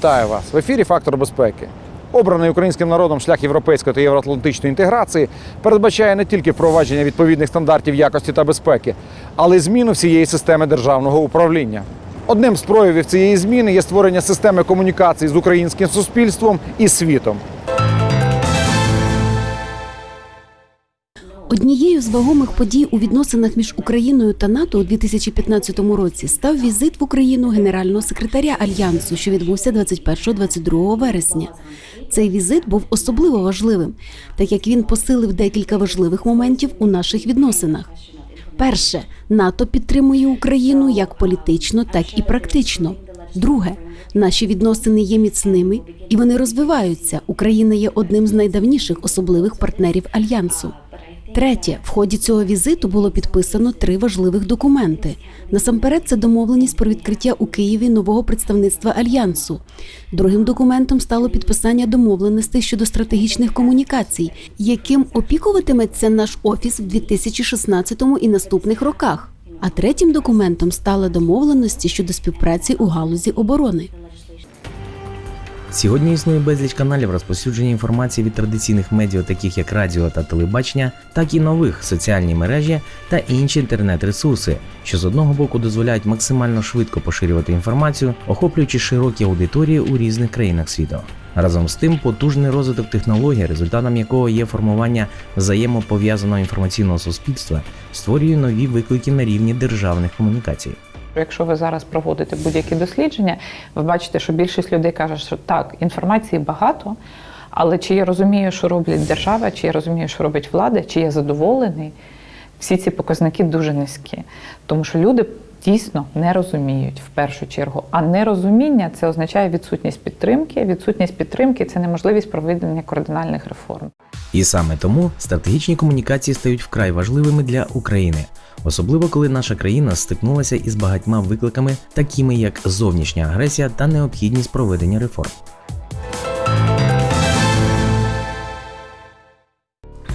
Вітаю вас в ефірі Фактор безпеки. Обраний українським народом шлях європейської та євроатлантичної інтеграції передбачає не тільки впровадження відповідних стандартів якості та безпеки, але й зміну всієї системи державного управління. Одним з проявів цієї зміни є створення системи комунікації з українським суспільством і світом. Однією з вагомих подій у відносинах між Україною та НАТО у 2015 році став візит в Україну генерального секретаря альянсу, що відбувся 21-22 вересня. Цей візит був особливо важливим, так як він посилив декілька важливих моментів у наших відносинах. Перше, НАТО підтримує Україну як політично, так і практично. Друге, наші відносини є міцними і вони розвиваються. Україна є одним з найдавніших особливих партнерів альянсу. Третє, в ході цього візиту було підписано три важливих документи. Насамперед, це домовленість про відкриття у Києві нового представництва альянсу. Другим документом стало підписання домовленостей щодо стратегічних комунікацій, яким опікуватиметься наш офіс в 2016 і наступних роках. А третім документом стали домовленості щодо співпраці у галузі оборони. Сьогодні існує безліч каналів розповсюдження інформації від традиційних медіа, таких як радіо та телебачення, так і нових соціальні мережі та інші інтернет-ресурси, що з одного боку дозволяють максимально швидко поширювати інформацію, охоплюючи широкі аудиторії у різних країнах світу. Разом з тим, потужний розвиток технологій, результатом якого є формування взаємопов'язаного інформаційного суспільства, створює нові виклики на рівні державних комунікацій. Якщо ви зараз проводите будь-які дослідження, ви бачите, що більшість людей каже, що так, інформації багато, але чи я розумію, що роблять держава, чи я розумію, що робить влада, чи я задоволений, всі ці показники дуже низькі. Тому що люди дійсно не розуміють в першу чергу. А нерозуміння це означає відсутність підтримки. Відсутність підтримки це неможливість проведення кардинальних реформ. І саме тому стратегічні комунікації стають вкрай важливими для України, особливо коли наша країна стикнулася із багатьма викликами, такими як зовнішня агресія та необхідність проведення реформ.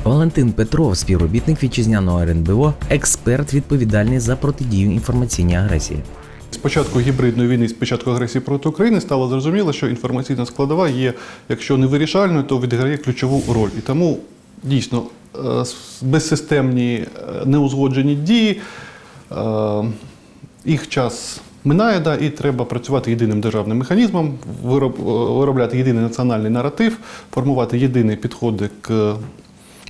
Валентин Петров, співробітник вітчизняного РНБО, експерт відповідальний за протидію інформаційній агресії. З початку гібридної війни, з початку агресії проти України стало зрозуміло, що інформаційна складова є, якщо не вирішальною, то відіграє ключову роль. І тому дійсно е, безсистемні е, неузгоджені дії, е, їх час минає, да, і треба працювати єдиним державним механізмом, вироб- виробляти єдиний національний наратив, формувати єдині підходи к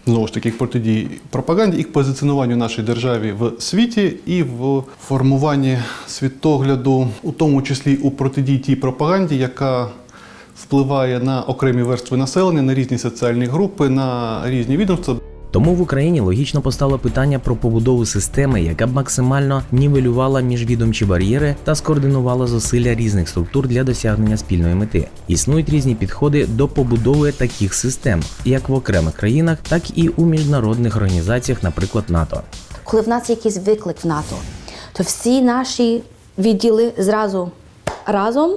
знову ж таки протидії пропаганді і к позиціонуванню нашої держави в світі і в формуванні світогляду, у тому числі у протидії тій пропаганді, яка впливає на окремі верстви населення, на різні соціальні групи, на різні відомства. Тому в Україні логічно постало питання про побудову системи, яка б максимально нівелювала міжвідомчі бар'єри та скоординувала зусилля різних структур для досягнення спільної мети. Існують різні підходи до побудови таких систем, як в окремих країнах, так і у міжнародних організаціях, наприклад, НАТО. коли в нас є якийсь виклик в НАТО, то всі наші відділи зразу разом.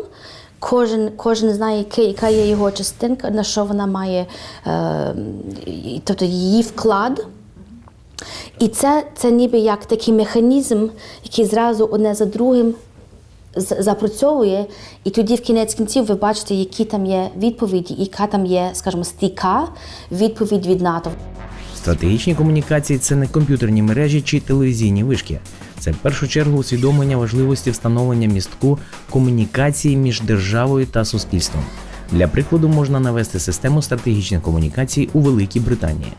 Кожен, кожен знає, яка, є його частинка, на що вона має, е, тобто її вклад. І це, це ніби як такий механізм, який зразу одне за другим запрацьовує, і тоді в кінець кінців ви бачите, які там є відповіді, яка там є, скажімо, стійка відповідь від НАТО. Стратегічні комунікації це не комп'ютерні мережі чи телевізійні вишки. Це в першу чергу усвідомлення важливості встановлення містку комунікації між державою та суспільством. Для прикладу можна навести систему стратегічних комунікацій у Великій Британії.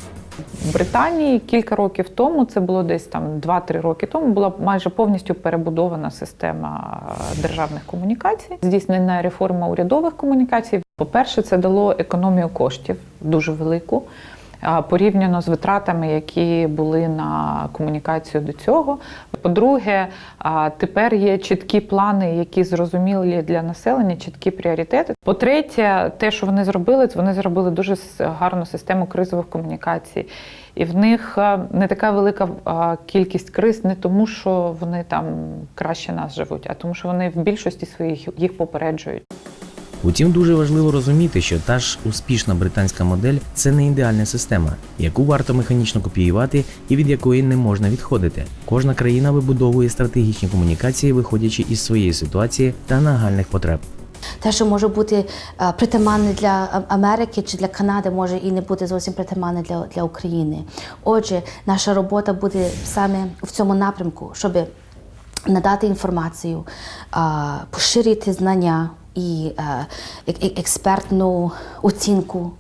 В Британії кілька років тому, це було десь там 2-3 роки тому, була майже повністю перебудована система е, державних комунікацій, здійснена реформа урядових комунікацій. По-перше, це дало економію коштів дуже велику. Порівняно з витратами, які були на комунікацію до цього. По-друге, тепер є чіткі плани, які зрозумілі для населення, чіткі пріоритети. По-третє, те, що вони зробили, це вони зробили дуже гарну систему кризових комунікацій. І в них е, не така велика кількість криз, не тому, що вони там краще нас живуть, а тому, що вони в більшості своїх їх попереджують. Утім, дуже важливо розуміти, що та ж успішна британська модель це не ідеальна система, яку варто механічно копіювати і від якої не можна відходити. Кожна країна вибудовує стратегічні комунікації, виходячи із своєї ситуації та нагальних потреб. Те, що може бути е, притаманне для Америки чи для Канади, може і не бути зовсім притаманне для, для України. Отже, наша робота буде саме в цьому напрямку, щоб надати інформацію, поширити знання і е, ек- ек- експертну оцінку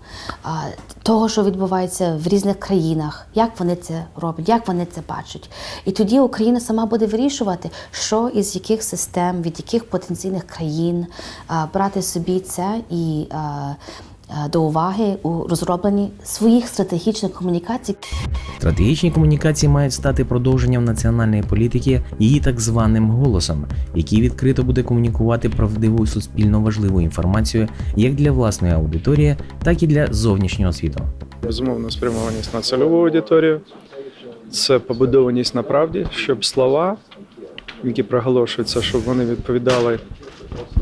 того, що відбувається в різних країнах, як вони це роблять, як вони це бачать. І тоді Україна сама буде вирішувати, що із яких систем, від яких потенційних країн брати собі це і а, до уваги у розробленні своїх стратегічних комунікацій. Стратегічні комунікації мають стати продовженням національної політики, її так званим голосом, який відкрито буде комунікувати правдиву суспільно важливу інформацію як для власної аудиторії, так і для зовнішнього світу. Безумовно, спрямованість на цільову аудиторію. Це побудованість на правді, щоб слова, які проголошуються, щоб вони відповідали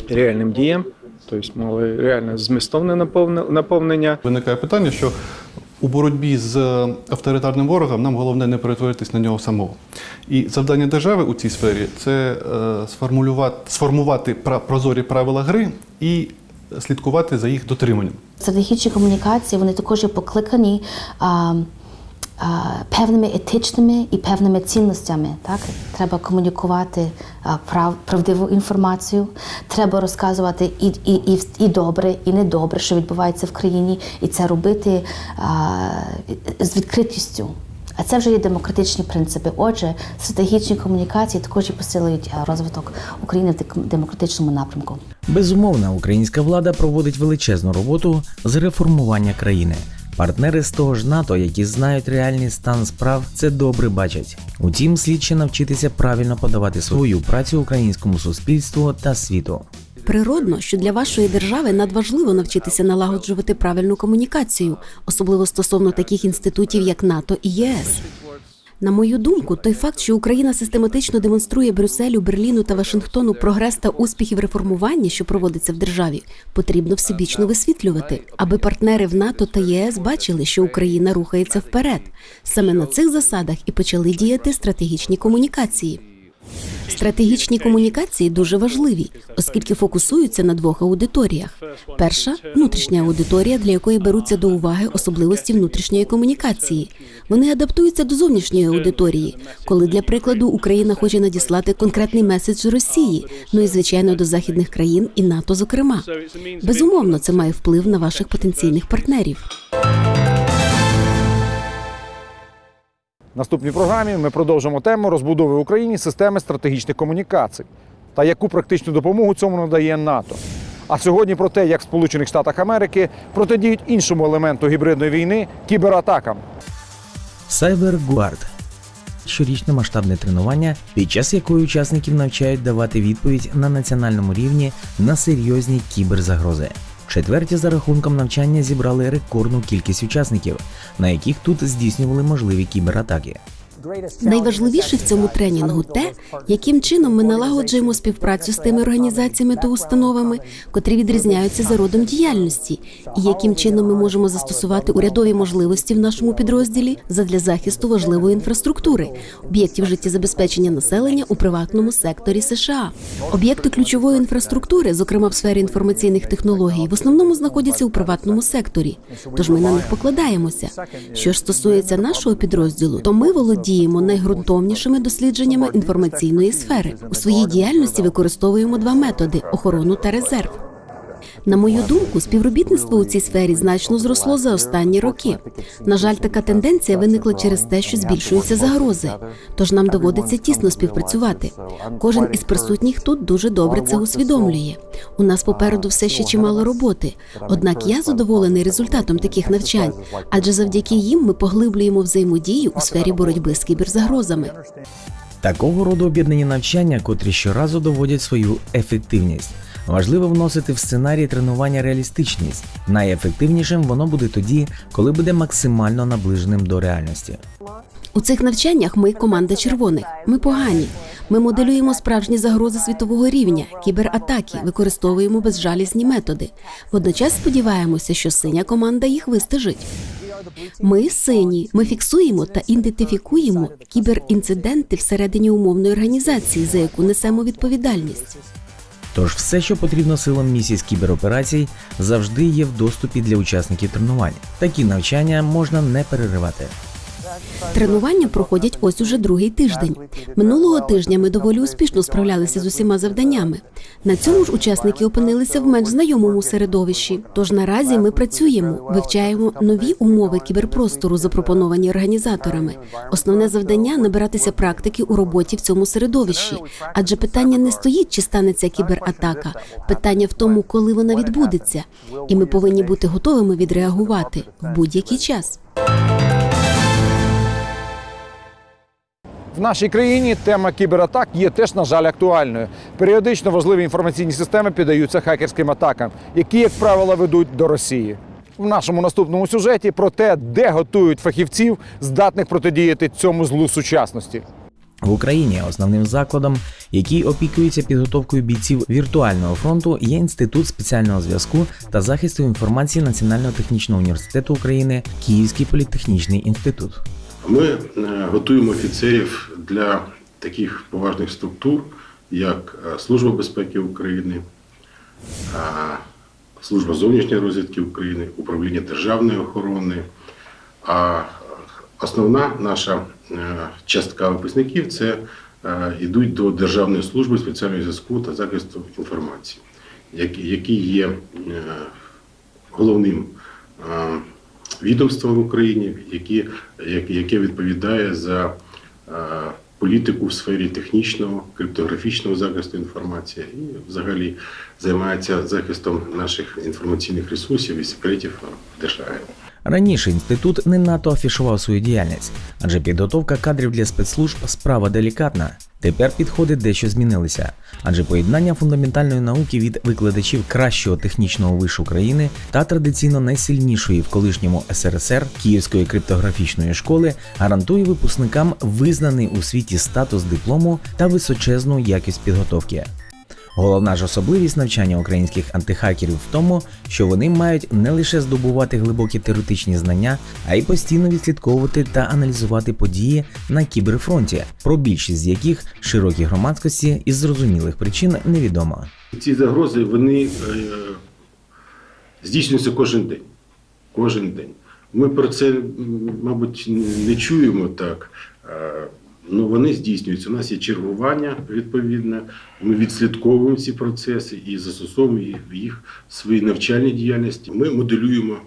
реальним діям, тобто мали реальне змістовне наповне- наповнення. Виникає питання, що у боротьбі з е, авторитарним ворогом нам головне не перетворитись на нього самого. І завдання держави у цій сфері це е, сформулювати, сформувати прозорі правила гри і слідкувати за їх дотриманням. Стратегічні комунікації вони також є покликані а, певними етичними і певними цінностями. Так? Треба комунікувати прав, правдиву інформацію, треба розказувати і, і, і, і добре, і недобре, що відбувається в країні, і це робити а, з відкритістю. А це вже є демократичні принципи. Отже, стратегічні комунікації також і посилюють розвиток України в демократичному напрямку. Безумовно, українська влада проводить величезну роботу з реформування країни. Партнери з того ж НАТО, які знають реальний стан справ, це добре бачать. Утім, слід ще навчитися правильно подавати свою працю українському суспільству та світу. Природно, що для вашої держави надважливо навчитися налагоджувати правильну комунікацію, особливо стосовно таких інститутів, як НАТО і ЄС. На мою думку, той факт, що Україна систематично демонструє Брюсселю, Берліну та Вашингтону прогрес та успіхів реформування, що проводиться в державі, потрібно всебічно висвітлювати, аби партнери в НАТО та ЄС бачили, що Україна рухається вперед. Саме на цих засадах і почали діяти стратегічні комунікації. Стратегічні комунікації дуже важливі, оскільки фокусуються на двох аудиторіях. Перша внутрішня аудиторія, для якої беруться до уваги особливості внутрішньої комунікації. Вони адаптуються до зовнішньої аудиторії, коли для прикладу Україна хоче надіслати конкретний меседж Росії, ну і звичайно до західних країн і НАТО, зокрема. Безумовно, це має вплив на ваших потенційних партнерів. Наступній програмі ми продовжимо тему розбудови в Україні системи стратегічних комунікацій та яку практичну допомогу цьому надає НАТО. А сьогодні про те, як в Сполучених Штатах Америки протидіють іншому елементу гібридної війни кібератакам. CyberGuard – щорічне масштабне тренування, під час якої учасників навчають давати відповідь на національному рівні на серйозні кіберзагрози. Четверті за рахунком навчання зібрали рекордну кількість учасників, на яких тут здійснювали можливі кібератаки. Найважливіше в цьому тренінгу те, яким чином ми налагоджуємо співпрацю з тими організаціями та установами, котрі відрізняються за родом діяльності, і яким чином ми можемо застосувати урядові можливості в нашому підрозділі задля захисту важливої інфраструктури, об'єктів життєзабезпечення населення у приватному секторі США. Об'єкти ключової інфраструктури, зокрема в сфері інформаційних технологій, в основному знаходяться у приватному секторі. Тож ми на них покладаємося. Що ж стосується нашого підрозділу, то ми володіємо найґрунтовнішими дослідженнями інформаційної сфери. У своїй діяльності використовуємо два методи охорону та резерв. На мою думку, співробітництво у цій сфері значно зросло за останні роки. На жаль, така тенденція виникла через те, що збільшуються загрози. Тож нам доводиться тісно співпрацювати. Кожен із присутніх тут дуже добре це усвідомлює. У нас попереду все ще чимало роботи. Однак я задоволений результатом таких навчань, адже завдяки їм ми поглиблюємо взаємодію у сфері боротьби з кіберзагрозами. Такого роду об'єднані навчання, котрі щоразу доводять свою ефективність. Важливо вносити в сценарій тренування реалістичність. Найефективнішим воно буде тоді, коли буде максимально наближеним до реальності. У цих навчаннях ми команда червоних. Ми погані. Ми моделюємо справжні загрози світового рівня, кібератаки, використовуємо безжалісні методи. Водночас сподіваємося, що синя команда їх вистежить. Ми сині. Ми фіксуємо та ідентифікуємо кіберінциденти всередині умовної організації, за яку несемо відповідальність. Тож все, що потрібно силам місії з кібероперацій, завжди є в доступі для учасників тренувань. Такі навчання можна не переривати. Тренування проходять ось уже другий тиждень. Минулого тижня ми доволі успішно справлялися з усіма завданнями. На цьому ж учасники опинилися в менш знайомому середовищі. Тож наразі ми працюємо, вивчаємо нові умови кіберпростору, запропоновані організаторами. Основне завдання набиратися практики у роботі в цьому середовищі. Адже питання не стоїть, чи станеться кібератака. Питання в тому, коли вона відбудеться, і ми повинні бути готовими відреагувати в будь-який час. В нашій країні тема кібератак є теж, на жаль, актуальною. Періодично важливі інформаційні системи піддаються хакерським атакам, які, як правило, ведуть до Росії. В нашому наступному сюжеті про те, де готують фахівців, здатних протидіяти цьому злу сучасності. В Україні основним закладом, який опікується підготовкою бійців віртуального фронту, є інститут спеціального зв'язку та захисту інформації Національного технічного університету України Київський політехнічний інститут. Ми е, готуємо офіцерів для таких поважних структур, як е, Служба безпеки України, е, Служба зовнішньої розвідки України, Управління державної охорони. А основна наша частка випускників це йдуть до Державної служби спеціального зв'язку та захисту інформації, які є головним відомством в Україні, які, яке- відповідає за е, політику в сфері технічного, криптографічного захисту інформації і взагалі займається захистом наших інформаційних ресурсів і секретів в державі. Раніше інститут не надто афішував свою діяльність, адже підготовка кадрів для спецслужб справа делікатна. Тепер підходи дещо змінилися, адже поєднання фундаментальної науки від викладачів кращого технічного вишу країни та традиційно найсильнішої в колишньому СРСР Київської криптографічної школи гарантує випускникам визнаний у світі статус диплому та височезну якість підготовки. Головна ж особливість навчання українських антихакерів в тому, що вони мають не лише здобувати глибокі теоретичні знання, а й постійно відслідковувати та аналізувати події на кіберфронті, про більшість з яких широкій громадськості із зрозумілих причин невідомо. Ці загрози вони е, здійснюються кожен день. Кожен день. Ми про це, мабуть, не чуємо так. Ну, вони здійснюються. У нас є чергування відповідне. Ми відслідковуємо ці процеси і застосовуємо їх в своїй навчальній діяльності. Ми моделюємо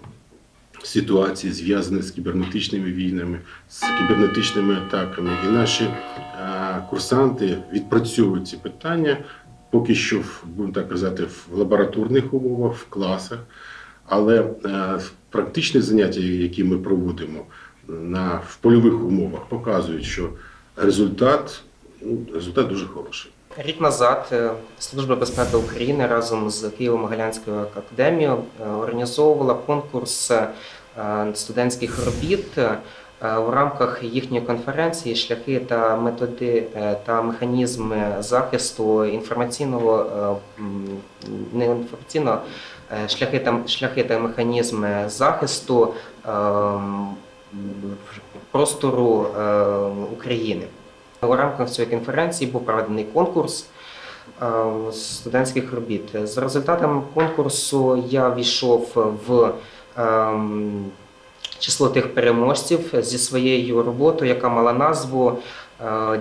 ситуації, зв'язані з кібернетичними війнами, з кібернетичними атаками. І наші е, курсанти відпрацьовують ці питання поки що, будемо так казати, в лабораторних умовах, в класах. Але е, практичні заняття, які ми проводимо на, в польових умовах, показують, що результат, ну, результат дуже хороший. Рік назад е, Служба безпеки України разом з Києво-Могилянською академією е, організовувала конкурс е, студентських робіт в рамках їхньої конференції Шляхи та методи та механізми захисту інформаційного не інформаційного шляхи та шляхи та механізми захисту е, м, простору е, України. У рамках цієї конференції був проведений конкурс е, студентських робіт. За результатами конкурсу я війшов в ем, число тих переможців зі своєю роботою, яка мала назву е,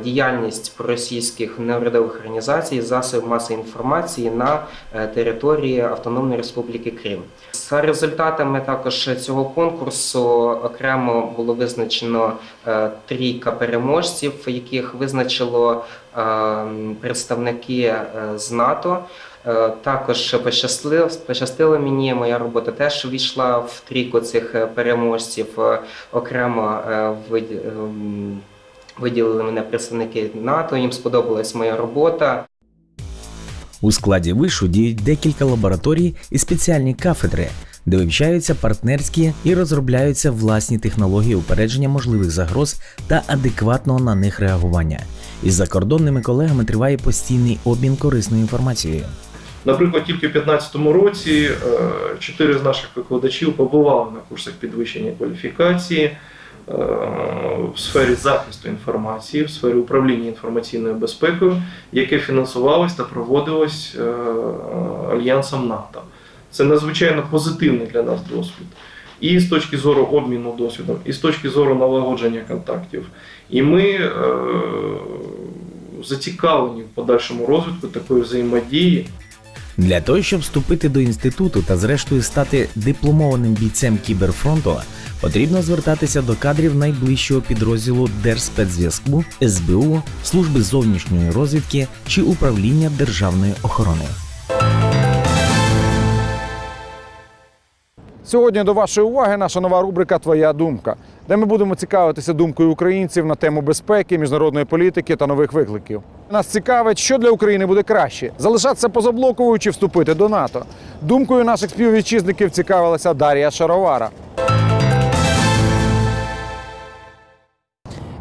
Діяльність проросійських неурядових організацій засобів масової інформації на е, території Автономної Республіки Крим. За результатами також цього конкурсу окремо було визначено е, трійка переможців, яких визначило е, представники е, з НАТО. Е, Також пощастило, пощастило мені. Моя робота теж війшла в трійку цих е, переможців. Е, Окремо е, ем, виділили мене представники НАТО. Їм сподобалась моя робота. У складі вишу діють декілька лабораторій і спеціальні кафедри, де вивчаються партнерські і розробляються власні технології упередження можливих загроз та адекватного на них реагування. Із закордонними колегами триває постійний обмін корисною інформацією. Наприклад, тільки в 2015 році е, чотири з наших викладачів побували на курсах підвищення кваліфікації. В сфері захисту інформації, в сфері управління інформаційною безпекою, яке фінансувалось та проводилось е, Альянсом НАТО. Це надзвичайно позитивний для нас досвід. І з точки зору обміну досвідом, і з точки зору налагодження контактів. І ми е, зацікавлені в подальшому розвитку такої взаємодії. Для того, щоб вступити до інституту та зрештою стати дипломованим бійцем кіберфронту, потрібно звертатися до кадрів найближчого підрозділу Держспецзв'язку, СБУ, служби зовнішньої розвідки чи управління державної охорони. Сьогодні до вашої уваги наша нова рубрика Твоя думка, де ми будемо цікавитися думкою українців на тему безпеки, міжнародної політики та нових викликів. Нас цікавить, що для України буде краще: залишатися позаблоковою чи вступити до НАТО. Думкою наших співвітчизників цікавилася Дар'я Шаровара.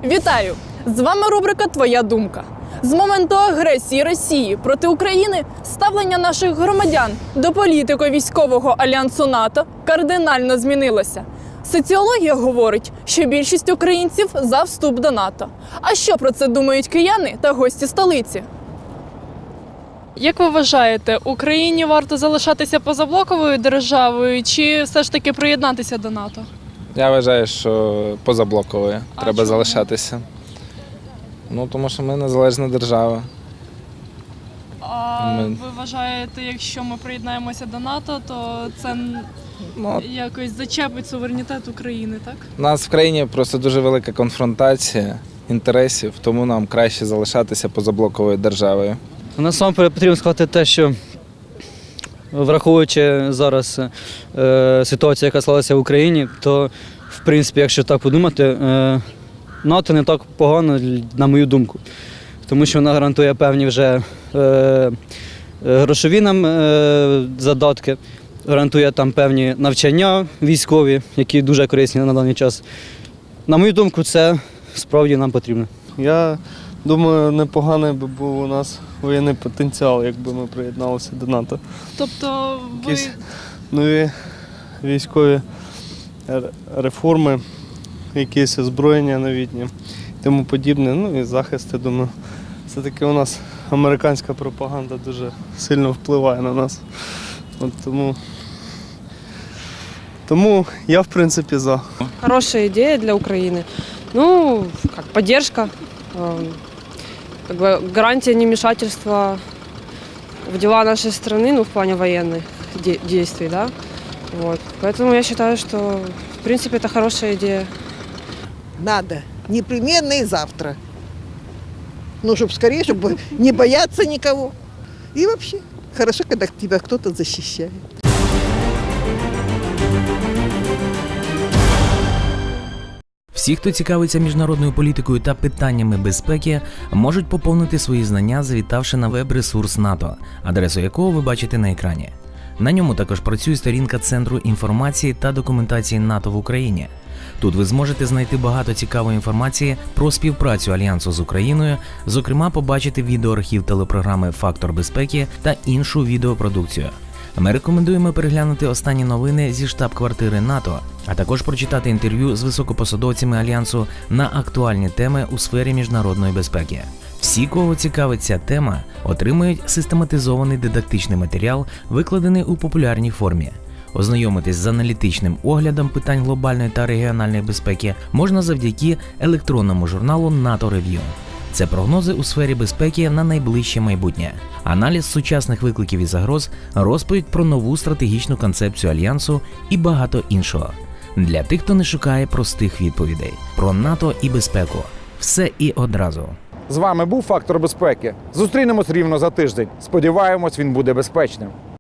Вітаю! З вами рубрика Твоя думка. З моменту агресії Росії проти України ставлення наших громадян до політико-військового альянсу НАТО кардинально змінилося. Соціологія говорить, що більшість українців за вступ до НАТО. А що про це думають кияни та гості столиці? Як ви вважаєте, Україні варто залишатися позаблоковою державою чи все ж таки приєднатися до НАТО? Я вважаю, що позаблоковою треба чому? залишатися. Ну, тому що ми незалежна держава. А Ми- ви вважаєте, якщо ми приєднаємося до НАТО, то це Ну, якось зачепить суверенітет України, так? у нас в країні просто дуже велика конфронтація інтересів, тому нам краще залишатися позаблоковою державою. Насамперед потрібно сказати те, що враховуючи зараз е, ситуацію, яка склалася в Україні, то в принципі, якщо так подумати, е, НАТО не так погано, на мою думку. Тому що вона гарантує певні вже е, грошові нам е, задатки, гарантує там певні навчання військові, які дуже корисні на даний час. На мою думку, це справді нам потрібно. Я думаю, непоганий би був у нас воєнний потенціал, якби ми приєдналися до НАТО. Тобто ви Якісь нові військові реформи, якісь озброєння новітні і тому подібне. Ну і захист, я думаю. Все-таки у нас американська пропаганда дуже сильно впливає на нас. От тому, тому я, в принципі, за. Хорошая идея для Украины. Ну, как поддержка, эм, как бы гарантия невмешательства в дела нашей страны, ну, в плане военных де- действий, да. Вот. Поэтому я считаю, что, в принципе, это хорошая идея. Надо. Непременно и завтра. Ну, чтобы скорее, чтобы не бояться никого. И вообще, хорошо, когда тебя кто-то защищает. Всі, хто цікавиться міжнародною політикою та питаннями безпеки, можуть поповнити свої знання, завітавши на веб-ресурс НАТО, адресу якого ви бачите на екрані. На ньому також працює сторінка Центру інформації та документації НАТО в Україні. Тут ви зможете знайти багато цікавої інформації про співпрацю альянсу з Україною, зокрема, побачити відеоархів телепрограми Фактор безпеки та іншу відеопродукцію. Ми рекомендуємо переглянути останні новини зі штаб-квартири НАТО, а також прочитати інтерв'ю з високопосадовцями альянсу на актуальні теми у сфері міжнародної безпеки. Всі, кого цікавить ця тема, отримують систематизований дидактичний матеріал, викладений у популярній формі. Ознайомитись з аналітичним оглядом питань глобальної та регіональної безпеки можна завдяки електронному журналу НАТО Рев'ю. Це прогнози у сфері безпеки на найближче майбутнє, аналіз сучасних викликів і загроз, розповідь про нову стратегічну концепцію альянсу і багато іншого. Для тих, хто не шукає простих відповідей про НАТО і безпеку. Все і одразу. З вами був фактор безпеки. Зустрінемось рівно за тиждень. Сподіваємось, він буде безпечним.